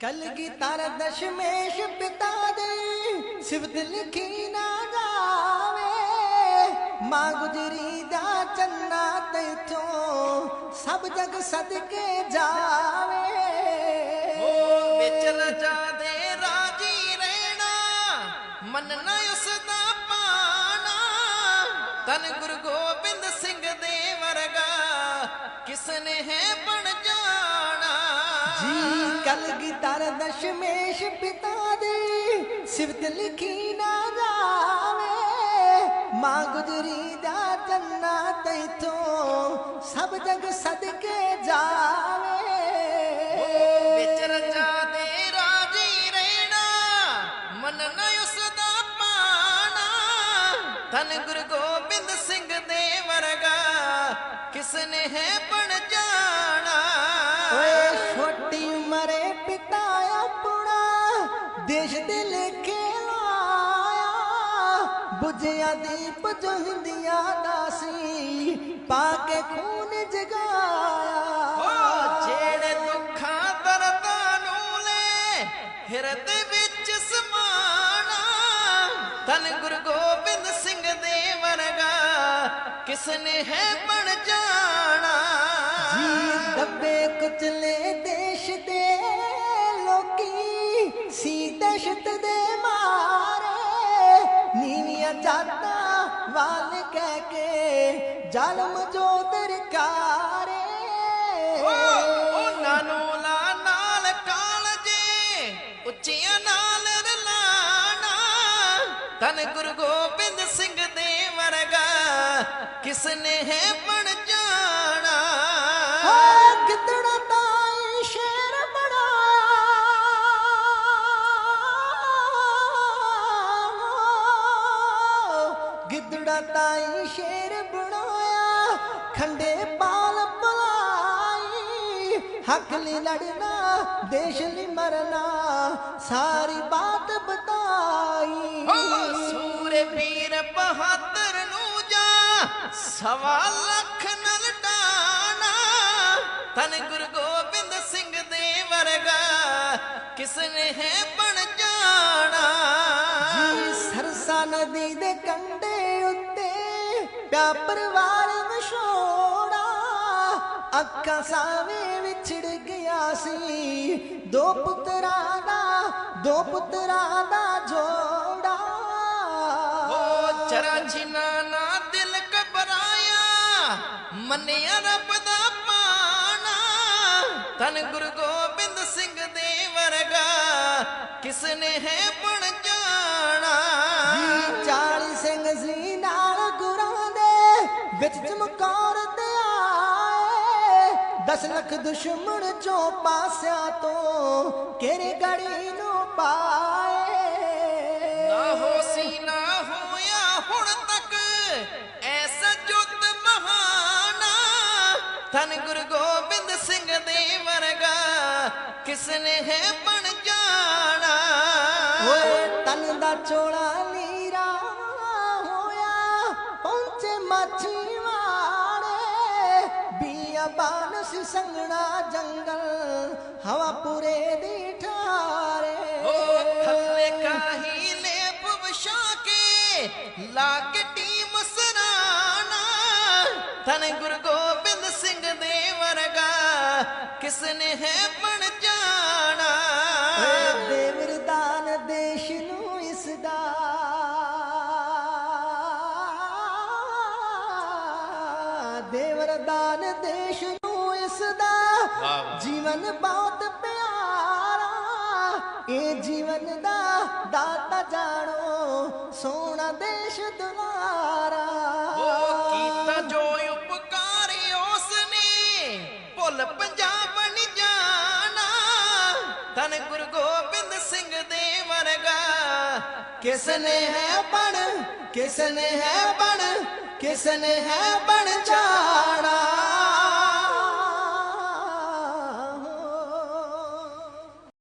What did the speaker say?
ਕਲਗੀ ਤਰ ਦਸ਼ਮੇਸ਼ ਪਿਤਾ ਦੇ ਸਿਵਤ ਲਿਖੀ ਨਾ ਜਾਵੇ ਮਾਂ ਗੁਜਰੀ ਦਾ ਚੰਨਾ ਤੈਥੋਂ ਸਭ ਜਗ ਸਦਕੇ ਜਾਵੇ ਓ ਵਿੱਚ ਰਜਾ ਦੇ ਰਾਜੀ ਰਹਿਣਾ ਮੰਨਣਾ ਉਸ ਦਾ ਪਾਣਾ ਤਨ ਗੁਰੂ ਗੋਬਿੰਦ ਸਿੰਘ ਦੇ ਵਰਗਾ ਕਿਸਨੇ ਹੈ ਬਣ ਜੀ ਕਲਗੀ ਤਰ ਦਸ਼ਮੇਸ਼ ਪਿਤਾ ਦੇ ਸਿਵਤ ਲਿਖੀ ਨਾ ਜਾਵੇ। ਮਾਂ ਗੁਜਰੀ ਦਾ ਚੰਨਾ ਤੈਥੋਂ ਸਭ ਜਗ ਸਦਕੇ ਜਾਵੇ। ਦੇਸ਼ ਦੇ ਲੇਖੇ ਲਾਇਆ ਬੁਝਿਆ ਦੀਪ ਜੋਹਿੰਦੀਆਂ ਦਾਸੀ ਪਾ ਕੇ ਖੂਨ ਜਗਾਇਆ। ਓ ਜਿਹੜੇ ਦੁੱਖਾਂ ਦਰਦਾਂ ਨੂੰ ਲੈ ਹਿਰਦੇ ਵਿੱਚ ਸਮਾਣਾ ਤਨ ਗੁਰੂ ਗੋਬਿੰਦ ਸਿੰਘ ਦੇ ਵਰਗਾ ਕਿਸਨੇ ਹੈ ਬਣ ਜਾਣਾ? ਜੀ ਦੱਬੇ ਕੁਚਲੇ ਦੇ ਜਾਤਾਂ ਵਾਲ ਕਹਿ ਕੇ ਜ਼ਾਲਮ ਜੋ ਦਰਕਾਰੇ। ਉਹਨਾਂ ਨੂੰ ਲਾ ਨਾਲ ਕਾਲਜੇ, ਉੱਚੀਆਂ ਨਾਲ ਰਲਾਣਾ। ਤਨ ਗੁਰੂ ਗੋਬਿੰਦ ਸਿੰਘ ਦੇ ਵਰਗਾ ਕਿਸਨੇ ਹੈ ਬਣ ਗਿੱਦੜਾ ਤਾਂ ਸ਼ੇਰ ਬਣਾਇਆ ਖੰਡੇ ਪਾਲ ਬੁਲਾਈ ਹੱਕ ਲਈ ਲੜਨਾ ਦੇਸ਼ ਲਈ ਮਰਨਾ ਸਾਰੀ ਬਾਤ ਬਤਾਈ। ਓ ਸੂਰੇ ਵੀਰ ਬਹਾਦਰ ਨੂੰ ਜਾ ਸਵਾ ਲੱਖ ਨਾਲ ਡਾਣਾ। ਤਨ ਗੁਰੂ ਗੋਬਿੰਦ ਸਿੰਘ ਦੇ ਵਰਗਾ ਕਿਸਨੇ ਹੈ ਬਣ ਜਾਣਾ। ਸਰਸਾ ਨਦੀ ਦੇ ਕੰਢੇ ਪਿਆ ਪਰਿਵਾਰ ਵਿਛੋੜਾ, ਅੱਖਾਂ ਸਾਵੇਂ ਵਿਛੜ ਗਿਆ ਸੀ। ਦੋ ਪੁੱਤਰਾਂ ਦਾ, ਦੋ ਪੁੱਤਰਾਂ ਦਾ ਜੋੜਾ। ਓ ਚਰਾ ਜਿਨਾ ਨਾ ਦਿਲ ਘਬਰਾਇਆ, ਮੰਨਿਆ ਰੱਬ ਦਾ ਪਾਣਾ ਤਨ ਗੁਰੂ ਗੋਬਿੰਦ ਸਿੰਘ ਦੇ ਵਰਗਾ, ਕਿਸਨੇ ਹੈ ਬਣ ਵਿੱਚ ਚਮਕੌਰ ਤੇ ਆਏ। 10 ਲੱਖ ਦੁਸ਼ਮਣ ਚੋਂ ਪਾਸਿਆਂ ਤੋਂ ਕਿਹੜੇ ਗੜੀ ਨੂੰ ਪਾਏ। ਨਾ ਹੋਸੀ ਨਾ ਹੋਇਆ ਹੁਣ ਤੱਕ ਐਸਾ ਜੁੱਤ ਮਹਾਨਾ। ਤਨ ਗੁਰੂ ਗੋਬਿੰਦ ਸਿੰਘ ਦੇ ਵਰਗਾ ਕਿਸਨੇ ਹੈ ਬਣ ਜਾਣਾ। ਓਏ ਤਨ ਦਾ ਚੋਲਾ ਪਹੁੰਚੇ ਮਾਛੀ ਵਾਲੇ ਬੀਆਬਾਨ ਸੀ ਸੰਗਣਾ ਜੰਗਲ, ਹਵਾ ਪੂਰੇ ਦੀ ਠਾਰੇ। ਓ ਥੱਲੇ ਕਾਹੀ ਲੇਪ ਵਿਛਾ ਕੇ ਲਾ ਕੇ ਟੀਮ ਸਰਾਣਾ। ਤਨ ਗੁਰੂ ਗੋਬਿੰਦ ਸਿੰਘ ਦੇ ਵਰਗਾ ਕਿਸਨੇ ਹੈ ਬਣ ਦੇਵਰਦਾਨ ਦੇਸ਼ ਨੂੰ ਇਸ ਦਾ ਜੀਵਨ ਬਹੁਤ ਪਿਆਰਾ। ਇਹ ਜੀਵਨ ਦਾ ਦਾਤਾ ਜਾਣੋ ਸੋਹਣਾ ਦੇਸ਼ ਦੁਆਰਾ। ਉਹ ਕੀਤਾ ਜੋ ਉਪਕਾਰ ਉਸਨੇ ਭੁੱਲ ਪੰਜਾਬ ਨਹੀਂ ਜਾਣਾ। ਤਨ ਗੁਰੂ ਗੋਬਿੰਦ ਸਿੰਘ ਦੇ ਵਰਗਾ। ਕਿਸਨੇ ਹੈ ਬਣ ਕਿਸਨੇ ਹੈ ਬਣ ਕਿਸਨੇ ਹੈ ਬਣ ਜਾਣਾ?